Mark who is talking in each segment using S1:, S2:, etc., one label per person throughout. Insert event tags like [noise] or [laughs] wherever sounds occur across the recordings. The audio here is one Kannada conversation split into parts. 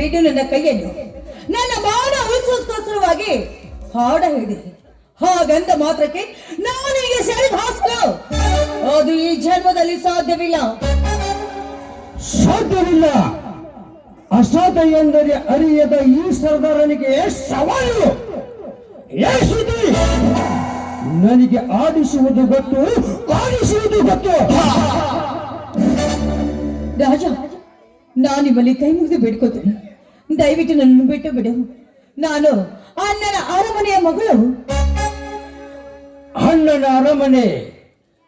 S1: ಬಿಡು ನನ್ನ ಕೈಯನ್ನು ನನ್ನ ಮಾನ ಉಳಿಸೋಸ್ಕರವಾಗಿ ಹಾಡ ಹೇಳಿದೆ ಹಾಗಂದ ಮಾತ್ರಕ್ಕೆ ನಾನು ಈಗ ಸರಿ ಹಾಸ್ಕೋ ಅದು ಈ ಜನ್ಮದಲ್ಲಿ ಸಾಧ್ಯವಿಲ್ಲ.
S2: ಸಾಧ್ಯವಿಲ್ಲ. ಅಸಾಧ್ಯ ಎಂದರೆ ಅರಿಯದ ಈ ಸರ್ದಾರನಿಗೆ ಸವಾಲು ನನಗೆ ಆಡಿಸುವುದು ಗೊತ್ತು ಆಡಿಸುವುದು ಗೊತ್ತು.
S1: ರಾಜ ನಾನು ನಿಮ್ಮಲ್ಲಿ ಕೈ ಮುಗಿದು ಬೇಡ್ಕೋತೀನಿ. ದಯವಿಟ್ಟು ನನ್ನ ಬಿಟ್ಟು ಬಿಡು. ನಾನು ಅಣ್ಣನ ಅರಮನೆಯ ಮಗಳು.
S2: ಅಣ್ಣನ ಅರಮನೆ.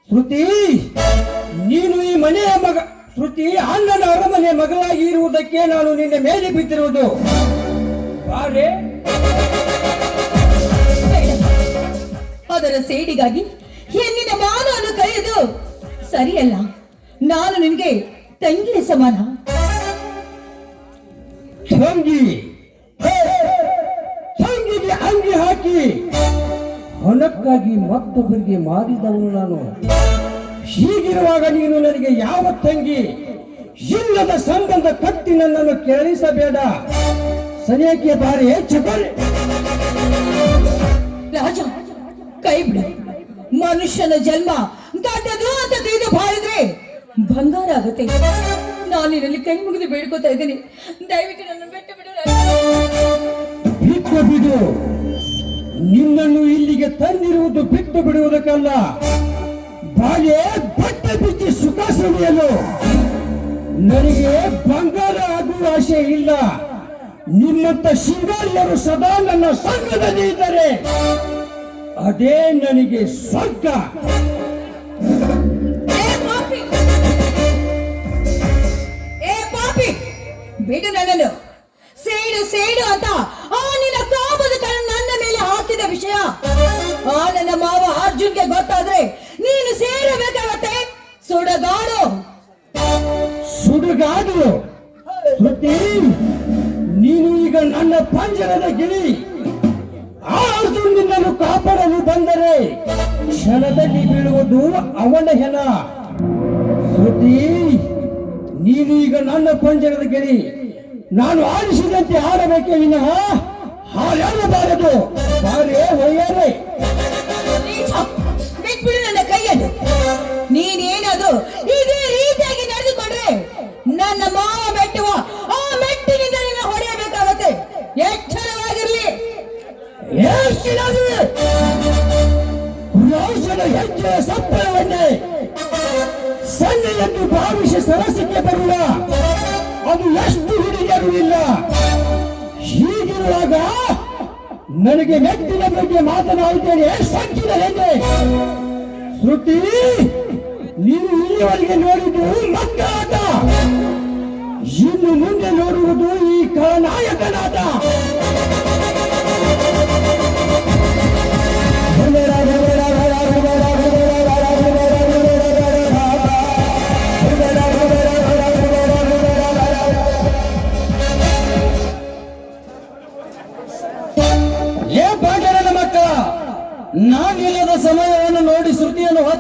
S2: ಶ್ರುತಿ ನೀನು ಈ ಮನೆಯ ಮಗ ಶ್ರುತಿ ಅಣ್ಣನ ಅರಮನೆ ಮಗಳಾಗಿ ಇರುವುದಕ್ಕೆ ನಾನು ನಿನ್ನ ಮೇಲೆ ಬಿದ್ದಿರುವುದು. ಬಾರೆ.
S1: ಬೇಡ. ಅದರ ಸೇಡಿಗಾಗಿ ಹೆಣ್ಣಿನ ಮಾನವನ್ನು ಕರೆಯದು ಸರಿಯಲ್ಲ. ನಾನು ನಿನಗೆ ತಂಗಿಯ ಸಮಾನ.
S2: ತಂಗಿ ತಂಗಿಗೆ ಅಂಗಿ ಹಾಕಿ. ಹಣಕ್ಕಾಗಿ ಮತ್ತೊಬ್ಬರಿಗೆ ಮಾರಿದವನು ನಾನು. ಹೀಗಿರುವಾಗ ನೀನು ನನಗೆ ಯಾವ ತಂಗಿ? ಇಲ್ಲದ ಸಂಬಂಧ ಕಟ್ಟಿ ನನ್ನನ್ನು ಕೇಳಿಸಬೇಡ ಸರಿಯಾಗಿ ಬಾರಿ ಹೆಚ್ಚು
S1: ರಾಜ, ಕೈ ಬಿಡು. ಮನುಷ್ಯನ ಜನ್ಮ ದೊಡ್ಡದು ಅಂತ ತಿಳಿದು ಬಾಳಿದ್ರೆ ಬಂಗಾರ ಆಗುತ್ತೆ. ನಾನು ಇದರಲ್ಲಿ ಕೈ ಮುಗಿದು ಬೇಡ್ಕೋತಾ ಇದ್ದೀನಿ. ದಯವಿಟ್ಟು ನನ್ನ. ಬಿಟ್ಟು
S2: ನಿನ್ನನ್ನು ಇಲ್ಲಿಗೆ ತಂದಿರುವುದು ಬಿಟ್ಟು ಬಿಡುವುದಕ್ಕಲ್ಲ. ಬಾಳೆ ಬಟ್ಟೆ ಬಿಚ್ಚಿ ಸುಖ ಸುಳಿಯಲು. ನನಗೆ ಬಂಗಾರ ಆಗುವ ಆಸೆ ಇಲ್ಲ. ನಿಮ್ಮಂತ ಶೃಂಗಾರಿಯರು ಸದಾ ನನ್ನ ಸಂಘದಲ್ಲಿ ಇದ್ದರೆ. ಅದೇ ನನಗೆ ಸ್ವರ್ಗ.
S1: ಬಿಡು ನನ್ನನ್ನು ಸೇಡು ಸೇಡು ಅಂತ ಆ ನನ್ನ ಮಾವ ಅರ್ಜುನ್ಗೆ ಗೊತ್ತಾದ್ರೆ ನೀನು ಸೇರಬೇಕಾಗತ್ತೆ. ಸುಡಗಾಡು.
S2: ಸುಡುಗಾಡು. ನೀನು ಈಗ ನನ್ನ ಪಂಜರದ ಗಿಳಿ ಆ ಅರ್ಜುನನಿಂದಲೂ ಕಾಪಾಡಲು ಬಂದರೆ ಕ್ಷಣದಲ್ಲಿ ಬೀಳುವುದು ಅವನ ಹೆಣ. ಶ್ರುತಿ ನೀನು ಈಗ ನನ್ನ ಪಂಜರದ ಗಿಳಿ ನಾನು ಆರಿಸಿದಂತೆ ಆಡಬೇಕೆ ವಿನಃ? ಹಾರಾಡಬಾರದು ಬಾರೇ
S1: ನೀಚ, ಬಿಟ್ಬಿಡು ನನ್ನ ಕೈಯನ್ನು ನೀನೇನಾದ್ರು ಇದೇ ರೀತಿಯಾಗಿ ನಡೆದುಕೊಂಡ್ರೆ ನನ್ನ ಮಾವ ಮೆಟ್ಟುವ ಆ ಮೆಟ್ಟಿನಿಂದ ನಿನ್ನ ಹೊಡೆಯಬೇಕಾಗತ್ತೆ ಎಚ್ಚರವಾಗಿರ್ಲಿ.
S2: ಏಷ್ಟಿನದು ರಾಜನ ಹೆಜ್ಜೆಯ ಸಪ್ಪಳವನ್ನೇ ಸನ್ನೆಯನ್ನು ಭಾವಿಸಿ ಸರಸಕ್ಕೆ ನನಗೆ ಮೆಟ್ಟಿನ ಬಗ್ಗೆ ಮಾತನಾಡುತ್ತೇನೆ ಹೆಣ್ಣೆ! ಶ್ರುತಿ, ನೀನು ಇಲ್ಲಿವರೆಗೆ ನೋಡಿದ್ದು ಮಕ್ಕಳಾಟ ಇನ್ನು ಮುಂದೆ ನೋಡುವುದು ಈ ಖಳನಾಯಕನಾಟ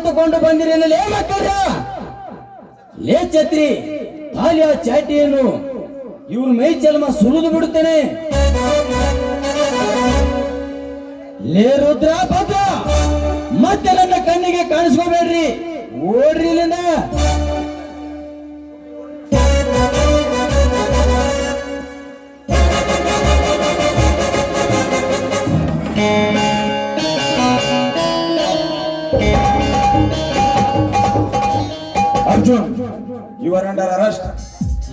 S2: ಹೊತ್ತುಕೊಂಡು ಬಂದಿರೇನು ಲೇ ಮಕ್ಕಳ ಲೇ ಛತ್ರಿ ತಾಲಿಯ ಚಾಟಿಯನ್ನು ಇವ್ರ ಮೈ ಚಲ್ಮ ಸುರಿದು ಬಿಡುತ್ತೇನೆ. ಲೇ ರುದ್ರ, ಭದ್ರ, ಮತ್ತೆ ನನ್ನ ಕಣ್ಣಿಗೆ ಕಾಣಿಸ್ಕೋಬೇಡ್ರಿ. ಓಡ್ರಿ ಇಲ್ಲಿಂದ.
S3: Arjun you are under arrest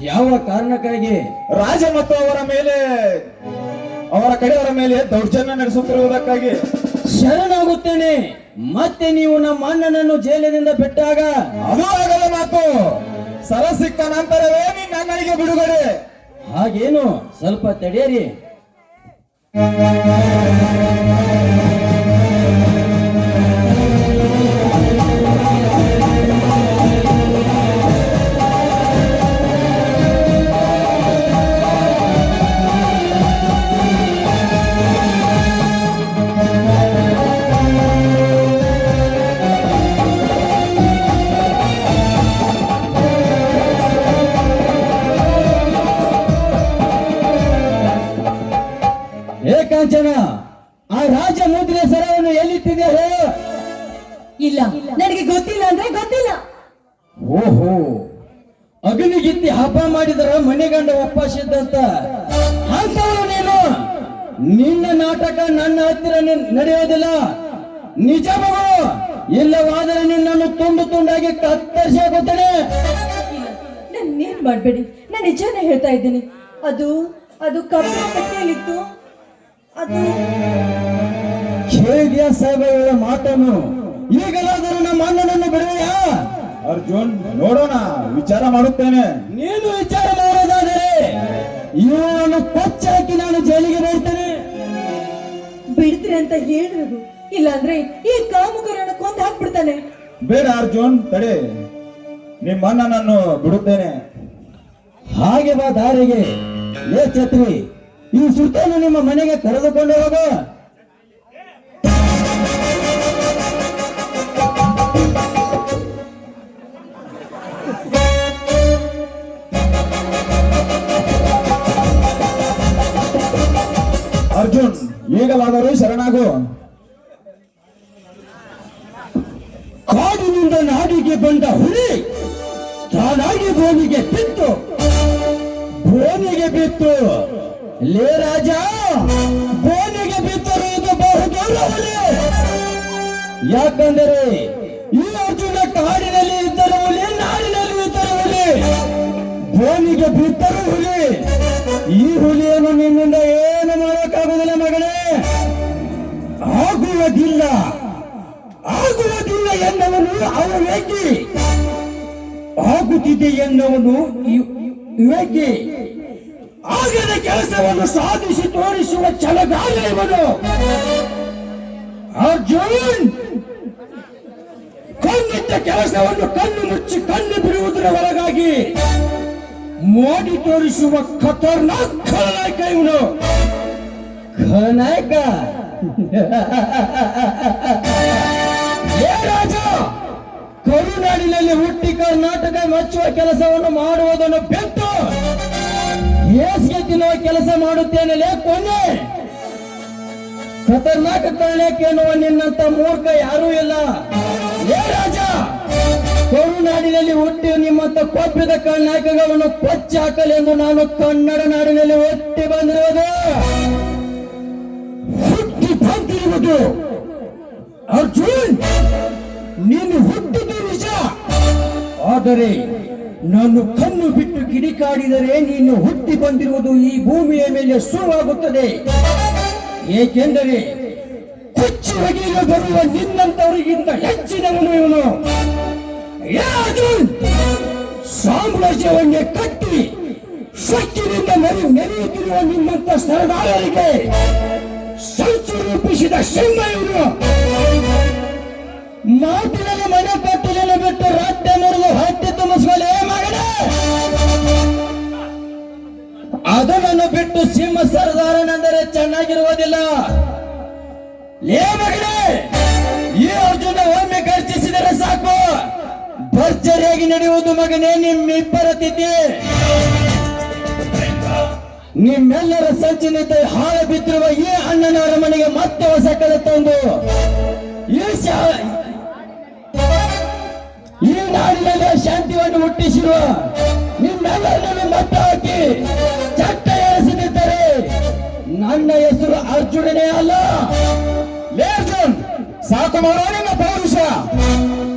S2: ಯಾವ ಕಾರಣಕ್ಕಾಗಿ?
S3: ರಾಜ ಮತ್ತು ಅವರ ಮೇಲೆ ಅವರ ಕಡೆಯವರ ಮೇಲೆ ದೌರ್ಜನ್ಯ ನಡೆಸುತ್ತಿರುವುದಕ್ಕಾಗಿ.
S2: ಶರಣಾಗುತ್ತೇನೆ. ಮತ್ತೆ ನೀವು ನಮ್ಮ ಅಣ್ಣನನ್ನು ಜೈಲಿನಿಂದ ಬಿಟ್ಟಾಗ?
S3: ಅದು ಆಗಲ್ಲ ಮಾತು. ಸರ ಸಿಕ್ಕ ನಂತರವೇ ನಿನ್ನ ಅಣ್ಣನಿಗೆ ಬಿಡುಗಡೆ.
S2: ಹಾಗೇನು? ಸ್ವಲ್ಪ ತಡೆಯರಿ.
S1: ರಾಜನ ಆ ರಾಜ ಮುದ್ರೆ ಸರವನ್ನು ಎಲ್ಲಿಟ್ಟಿದೆ ಇಲ್ಲ. ನನಗೆ ಗೊತ್ತಿಲ್ಲ ಅಂದ್ರೆ ಗೊತ್ತಿಲ್ಲ.
S2: ಓಹೋ ಅಗ್ನಿಗಿತ್ತಿ ಹಬ್ಬ ಮಾಡಿದರ ಮನೆಗಂಡ ಒಪ್ಪಾಸಿದ್ದಂತ ಅಂತವನು ನೀನು ನಿನ್ನ ನಾಟಕ ನನ್ನ ಹತ್ತಿರ ನಡೆಯೋದಿಲ್ಲ. ನಿಜ ಇಲ್ಲವಾದರೆ ನಿನ್ನನ್ನು ತುಂಡು ತುಂಡಾಗಿ ಕತ್ತರಿಸಿ
S1: ನನ್ನ ಏನ್ ಮಾಡಬೇಡಿ? ನಾನು ನಿಜಾನೇ ಹೇಳ್ತಾ ಇದ್ದೀನಿ. ಅದು ಅದು ಕಬ್ಬು ಕಟ್ಟೆಯಲ್ಲಿತ್ತು ಅದು
S2: ಸಾಹೇಬ ಸಾಹೇಬರ ಮಾತನ್ನು. ಈಗಲಾದರೂ ನಮ್ಮ ಅಣ್ಣನನ್ನು ಬಿಡುವೆಯಾ
S3: ಅರ್ಜುನ್ ನೋಡೋಣ ವಿಚಾರ ಮಾಡುತ್ತೇನೆ.
S2: ನೀನು ವಿಚಾರ ಮಾಡೋದಾದರೆ ಇವನನ್ನು ಕೊಚ್ಚಾಕಿ ನಾನು ಜೈಲಿಗೆ ಬರ್ತೇನೆ.
S1: ಬಿಡ್ತೀರಿ ಅಂತ ಹೇಳಿರೋದು. ಇಲ್ಲ ಅಂದ್ರೆ ಈ ಕಾಮುಕರನ್ನು ಕೊಂದು ಹಾಕ್ಬಿಡ್ತಾನೆ.
S3: ಬೇಡ ಅರ್ಜುನ್ ತಡೆ. ನಿಮ್ಮ ಅಣ್ಣನನ್ನು ಬಿಡುತ್ತೇನೆ.
S2: ಹಾಗೆ ಬಾ ದಾರಿಗೆ. ಏ ಛತ್ರಿ. ಈ ಸುತ್ತನ್ನು ನಿಮ್ಮ ಮನೆಗೆ ಕರೆದುಕೊಂಡು ಹೋಗ.
S3: ಅರ್ಜುನ್ ಈಗಲಾದರೂ ಶರಣಾಗು.
S2: ಕಾಡಿನಿಂದ ನಾಡಿಗೆ ಬಂದ ಹುಲಿ ತಾನಾಗಿ ಭೂಮಿಗೆ ಬಿತ್ತು. ಭೂಮಿಗೆ ಬಿತ್ತು. ಲೇ ರಾಜ ಭೂಮಿಗೆ ಬಿತ್ತಿರುವುದು ಬಹುದೂರ ಹುಲಿ ಯಾಕಂದರೆ ಈ ಅರ್ಜುನ ಕಾಡಿನಲ್ಲಿ ಇದ್ದರು ಹುಲಿ, ನಾಡಿನಲ್ಲಿ ಇದ್ದರು ಹುಲಿ. ಭೂಮಿಗೆ ಬಿದ್ದರು ಹುಲಿ. ಈ ಹುಲಿಯನ್ನು ನಿನ್ನಿಂದ ಏನು ಮಾಡೋಕ್ಕಾಗುವುದಿಲ್ಲ ಮಗನೇ. ಆಗುವುದಿಲ್ಲ ಆಗುವುದಿಲ್ಲ ಎನ್ನುವನು ಅವಿವೇಕಿ. ಆಗುತ್ತಿದೆ ಎನ್ನುವನು ಯು- ವಿವೇಕಿ ಆಗದ ಕೆಲಸವನ್ನು ಸಾಧಿಸಿ ತೋರಿಸುವ ಛಲಗಾಲ ಇವನು. ಅರ್ಜುನ್! ಕಂಡಿದ್ದ ಕೆಲಸವನ್ನು ಕಣ್ಣು ಮುಚ್ಚಿ ಕಣ್ಣು ಬಿಡುವುದರ ಒಳಗಾಗಿ ಮೋಡಿ ತೋರಿಸುವ ಖತರ್ನಾಕ್ ಖಲನಾಯಕ ಇವನು. ಖಲನಾಯಕ? [laughs] ರಾಜ! ಕರುನಾಡಿನಲ್ಲಿ ಹುಟ್ಟಿ ಕರ್ನಾಟಕ ಮಚ್ಚುವ ಕೆಲಸವನ್ನು ಮಾಡುವುದನ್ನು ಬಿಟ್ಟು ಹೇಸಿಗೆ ತಿನ್ನುವ ಕೆಲಸ ಮಾಡುತ್ತೇನೆ ಕೊನೆ. ಖತರ್ನಾಟಕ ಕರ್ಣಕ್ಕೆ ಎನ್ನುವ ನಿನ್ನಂತ ಮೂರ್ಖ ಯಾರೂ ಇಲ್ಲ. ಏ ರಾಜ ಕರುನಾಡಿನಲ್ಲಿ ಹುಟ್ಟಿ ನಿಮ್ಮಂತ ಕೊಬ್ಬಿದ ಕೊಚ್ಚಿ ಹಾಕಲೆಂದು ನಾನು ಕನ್ನಡ ನಾಡಿನಲ್ಲಿ ಒಟ್ಟಿ ಬಂದಿರುವುದು. ಹುಟ್ಟಿ ಬಂದಿರುವುದು. ಅರ್ಜುನ್, ನೀನು ಹುಟ್ಟಿದ್ದು ನಿಜ. ಆದರೆ ನಾನು ಕಣ್ಣು ಬಿಟ್ಟು ಕಿಡಿಕಾಡಿದರೆ ನೀನು ಹುಟ್ಟಿ ಬಂದಿರುವುದು ಈ ಭೂಮಿಯ ಮೇಲೆ ಸುರುವಾಗುತ್ತದೆ ಏಕೆಂದರೆ ಕುಚ್ಚು ಒಗೆಯಲು ಬರುವ ನಿನ್ನಂತವರಿಗಿಂತ ಹೆಚ್ಚಿನವನು ಇವನು. ಸಾಮ್ರಾಜ್ಯವನ್ನೇ ಕಟ್ಟಿ ಶಕ್ತಿಯಿಂದ ಮರಿ ನೆರೆಯುತ್ತಿರುವ ನಿಮ್ಮಂತ ಸರದಾರರಿಗೆ ಸಂಚು ರೂಪಿಸಿದ ಸಿಂಹ ಇವನು. ಮಾತಿನಲ್ಲಿ ಮನೆ ಕಟ್ಟಲಿಲ್ಲ ಬಿಟ್ಟು ರಟ್ಟೆ ಮುರಿದು ಹೊಟ್ಟೆ ತುಂಬಿಸ್ಕೊಳ್ಳಿ. ಮಗನೇ! ಅದನ್ನು ಬಿಟ್ಟು ಸಿಂಹ ಸರದಾರನೆಂದರೆ ಚೆನ್ನಾಗಿರುವುದಿಲ್ಲ. ಲೇ ಮಗನೇ! ಈ ಅರ್ಜುನ ಒಮ್ಮೆ ಖರ್ಚಿಸಿದರೆ ಸಾಕು. ಭರ್ಜರಿಯಾಗಿ ನಡೆಯುವುದು ಮಗನೇ, ನಿಮ್ಮಿಬ್ಬರ ತಿಥಿ. ನಿಮ್ಮೆಲ್ಲರ ಸಂಚಿನಿಂದ ಹಾಳು ಬಿದ್ದಿರುವ ಈ ಅಣ್ಣನ ಅರಮನೆಗೆ ಮತ್ತೆ ಹೊಸ ಕಲೆ ತಂದು. ಹುಟ್ಟಿಸಿರುವ ನಿಮ್ಮೆಲ್ಲರನ್ನು ಮಟ್ಟ ಹಾಕಿ ಚಟ್ಟ ಎಳೆಸದಿದ್ದರೆ ನನ್ನ ಹೆಸರು ಅರ್ಜುನನೇ ಅಲ್ಲ.
S3: ಲೇಜನ್ ಸಾಕು ಮಾಡೋ, ನಿನ್ನ ಪೌರುಷ.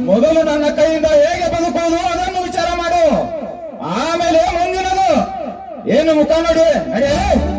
S3: ಮೊದಲು ನನ್ನ ಕೈಯಿಂದ ಹೇಗೆ ಬದುಕುವುದು ಅದನ್ನು ವಿಚಾರ ಮಾಡು. ಆಮೇಲೆ ಮುಂದಿನದು. ಏನು ಮುಖ ನೋಡಿ, ನಡೆಯಲೇ.